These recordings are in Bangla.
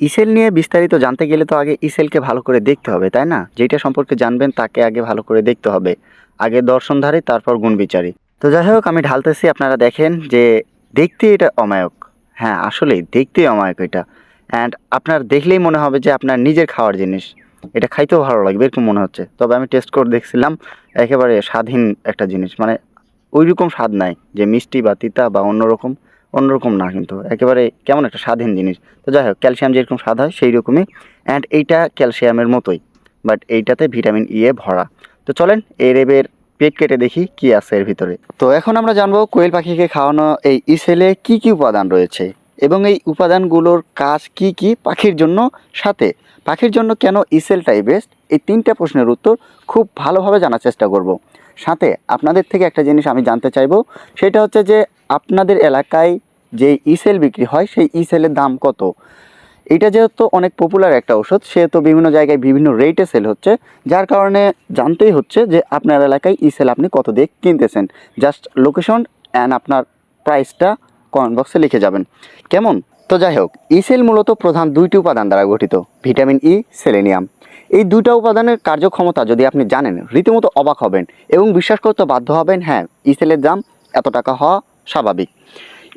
ইসেল নিয়ে বিস্তারিত জানতে গেলে তো আগে ইসেলকে ভালো করে দেখতে হবে, তাই না? যেটা সম্পর্কে জানবেন তাকে আগে ভালো করে দেখতে হবে। আগে দর্শনধারী, তারপর গুণ বিচারী তো যাই হোক, আমি ঢালতেছি, আপনারা দেখেন যে দেখতে এটা অমায়ক। হ্যাঁ আসলেই দেখতেই অমায়ক এটা। অ্যান্ড আপনার দেখলেই মনে হবে যে আপনার নিজের খাওয়ার জিনিস। এটা খাইতেও ভালো লাগবে, এরকম মনে হচ্ছে। তবে আমি টেস্ট করে দেখছিলাম, একেবারে স্বাধীন একটা জিনিস। মানে ওই রকম স্বাদ নাই যে মিষ্টি বা তিতা বা অন্যরকম। অন্যরকম না কিন্তু, একেবারে কেমন একটা স্বাধীন জিনিস। তো যাই হোক, ক্যালসিয়াম যেরকম স্বাদ হয় সেই রকমই অ্যান্ড এইটা ক্যালসিয়ামের মতোই বাট এইটাতে ভিটামিন ই এ ভরা। তো চলেন, এই রেবের পেট কেটে দেখি কি আছে এর ভিতরে। তো এখন আমরা জানব কোয়েল পাখিকে খাওয়ানো এই ইসেলে কি কি উপাদান রয়েছে, এবং এই উপাদানগুলোর কাজ কি কি পাখির জন্য সাথে? পাখির জন্য কেন ইসেলটাই বেস্ট এই তিনটা প্রশ্নের উত্তর খুব ভালোভাবে জানার চেষ্টা করব। সাথে আপনাদের থেকে একটা জিনিস আমি জানতে চাইব, সেটা হচ্ছে যে আপনাদের এলাকায় যে ইসেল বিক্রি হয়, সেই ইসেলের দাম কত? এটা যেহেতু অনেক পপুলার একটা ওষুধ সেহেতু বিভিন্ন জায়গায় বিভিন্ন রেটে সেল হচ্ছে, যার কারণে জানতেই হচ্ছে যে আপনার এলাকায় ইসেল আপনি কত দিয়ে কিনতেছেন। জাস্ট লোকেশন অ্যান্ড আপনার প্রাইসটা কমেন্ট বক্সে লিখে যাবেন। কেমন? তো যাই হোক, ইসেল মূলত প্রধান দুইটি উপাদান দ্বারা গঠিত, ভিটামিন ই সেলেনিয়াম এই দুইটা উপাদানের কার্যক্ষমতা যদি আপনি জানেন, রীতিমতো অবাক হবেন এবং বিশ্বাস করতে বাধ্য হবেন হ্যাঁ ইসেলের দাম এত টাকা হওয়া স্বাভাবিক।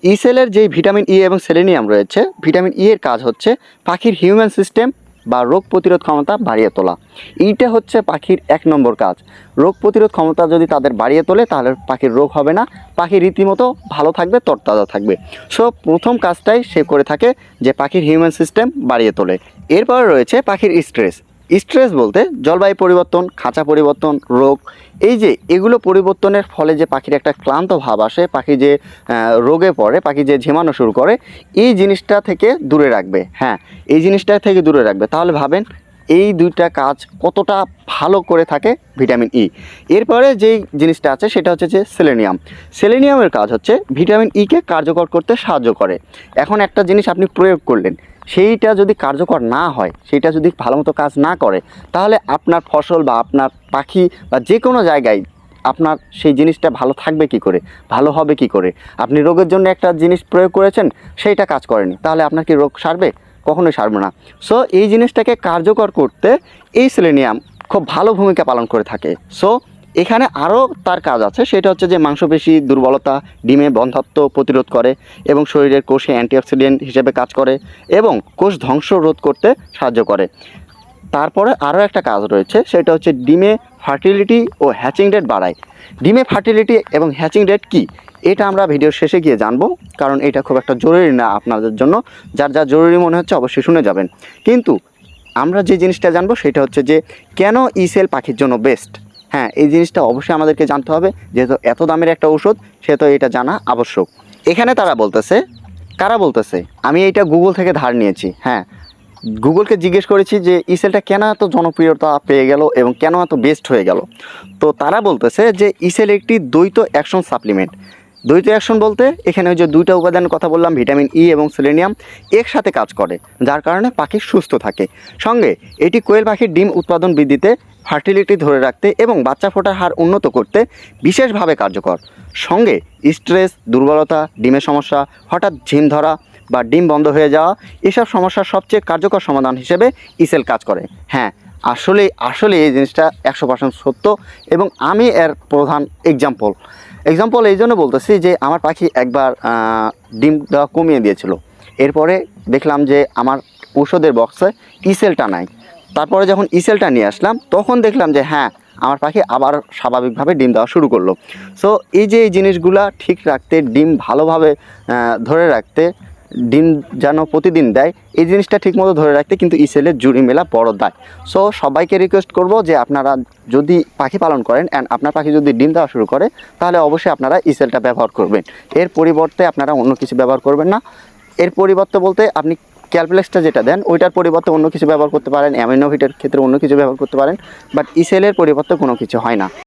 ইসেলের যেই ভিটামিন ই এবং সেলেনিয়াম রয়েছে, ভিটামিন ই এর কাজ হচ্ছে পাখির হিউম্যান সিস্টেম বা রোগ প্রতিরোধ ক্ষমতা বাড়িয়ে তোলা। এইটা হচ্ছে পাখির এক নম্বর কাজ। রোগ প্রতিরোধ ক্ষমতা যদি তাদের বাড়িয়ে তোলে, তাহলে পাখির রোগ হবে না। পাখি রীতিমতো ভালো থাকবে, তরতাজা থাকবে। সো, প্রথম কাজটাই সে করে থাকে যে পাখির হিউম্যান সিস্টেম বাড়িয়ে তোলে। এরপর রয়েছে পাখির স্ট্রেস। স্ট্রেস বলতে জলবায়ু পরিবর্তন, খাঁচা পরিবর্তন, রোগ, এই যে এগুলো পরিবর্তনের ফলে যে পাখির একটা ক্লান্ত ভাব আসে, পাখি যে রোগে পড়ে, পাখি যে ঝেমানো শুরু করে, এই জিনিসটা থেকে দূরে রাখবে হ্যাঁ এই জিনিসটা থেকে দূরে রাখবে। তাহলে ভাবেন এই দুইটা কাজ কতটা ভালো করে থাকে ভিটামিন ই এরপরে যেই জিনিসটা আছে সেটা হচ্ছে যে সেলেনিয়াম। সেলেনিয়ামের কাজ হচ্ছে ভিটামিন ইকে কার্যকর করতে সাহায্য করে। এখন একটা জিনিস আপনি প্রয়োগ করলেন সেইটা যদি কার্যকর না হয়, সেইটা যদি ভালো মতো কাজ না করে, তাহলে আপনার ফসল বা আপনার পাখি বা যে কোনো জায়গায় আপনার সেই জিনিসটা ভালো থাকবে কি করে, ভালো হবে কি করে? আপনি রোগের জন্য একটা জিনিস প্রয়োগ করেছেন, সেইটা কাজ করেনি, তাহলে আপনার কি রোগ সারবে? কখনোই সারবে না। সো এই জিনিসটাকে কার্যকর করতে এই সেলেনিয়াম খুব ভালো ভূমিকা পালন করে থাকে। সো এখানে আরও তার কাজ আছে, সেটা হচ্ছে যে মাংসপেশি, দুর্বলতা, ডিমে বন্ধাত্ম প্রতিরোধ করে এবং শরীরের কোষে অ্যান্টিঅক্সিডেন্ট হিসেবে কাজ করে এবং কোষ ধ্বংস রোধ করতে সাহায্য করে। তারপরে আরও একটা কাজ রয়েছে, সেটা হচ্ছে ডিমে ফার্টিলিটি ও হ্যাচিং রেট বাড়ায়। ডিমে ফার্টিলিটি এবং হ্যাচিং রেট কি? এটা আমরা ভিডিওর শেষে গিয়ে জানব, কারণ এটা খুব একটা জরুরি না আপনাদের জন্য। যার যা জরুরি মনে হচ্ছে অবশ্যই শুনে যাবেন। কিন্তু আমরা যে জিনিসটা জানব, সেটা হচ্ছে যে কেন ইসেল পাখির জন্য বেস্ট হ্যাঁ এই জিনিসটা অবশ্যই আমাদেরকে জানতে হবে, যেহেতু এত দামের একটা ওষুধ সেহেতু এটা জানা আবশ্যক। এখানে তারা বলতেছে, কারা বলতেছে? আমি এটা গুগল থেকে ধার নিয়েছি হ্যাঁ। গুগলকে জিজ্ঞেস করেছি যে ইসেলটা কেন এত জনপ্রিয়তা পেয়ে গেল এবং কেন এত বেস্ট হয়ে গেল? তো তারা বলতেছে যে ইসেল একটি দ্বৈত অ্যাকশন সাপ্লিমেন্ট দ্বৈত অ্যাকশন বলতে এখানে ওই যে দুইটা উপাদানের কথা বললাম ভিটামিন ই এবং সেলেনিয়াম একসাথে কাজ করে, যার কারণে পাখি সুস্থ থাকে। সঙ্গে এটি কোয়েল পাখির ডিম উৎপাদন বৃদ্ধিতে ফার্টিলিটি ধরে রাখতে এবং বাচ্চা ফোটার হার উন্নত করতে বিশেষভাবে কার্যকর। সঙ্গে স্ট্রেস দুর্বলতা, ডিমের সমস্যা, হঠাৎ ঝিম ধরা বা ডিম বন্ধ হয়ে যাওয়া, এসব সমস্যার সবচেয়ে কার্যকর সমাধান হিসেবে ইসেল কাজ করে। হ্যাঁ আসলে আসলে এই জিনিসটা একশো পার্সেন্ট সত্য এবং আমি এর প্রধান এক্সাম্পল এক্সাম্পল এই জন্য বলতেছি যে আমার পাখি একবার ডিম দেওয়া কমিয়ে দিয়েছিল। এরপরে দেখলাম যে আমার ঔষধের বক্সে ইসেলটা নাই। তারপরে যখন ইসেলটা নিয়ে আসলাম, তখন দেখলাম যে হ্যাঁ আমার পাখি আবার স্বাভাবিকভাবে ডিম দেওয়া শুরু করল। সো এই যে এই জিনিসগুলা ঠিক রাখতে, ডিম ভালোভাবে ধরে রাখতে ডিম যেন প্রতিদিন দেয়, এই জিনিসটা ঠিকমতো ধরে রাখতে কিন্তু ইসেলের জুড়ি মেলা বড় দায়। সো সবাইকে রিকোয়েস্ট করব যে আপনারা যদি পাখি পালন করেন অ্যান্ড আপনার পাখি যদি ডিম দেওয়া শুরু করে, তাহলে অবশ্যই আপনারা ইসেলটা ব্যবহার করবেন। এর পরিবর্তে আপনারা অন্য কিছু ব্যবহার করবেন না। এর পরিবর্তে বলতে আপনি ক্যালপ্লেক্সটা যেটা দেন, ওইটার পরিবর্তে অন্য কিছু ব্যবহার করতে পারেন অ্যামিনোভিটের ক্ষেত্রে অন্য কিছু ব্যবহার করতে পারেন বাট ইসেলের পরিবর্তে কোনো কিছু হয় না।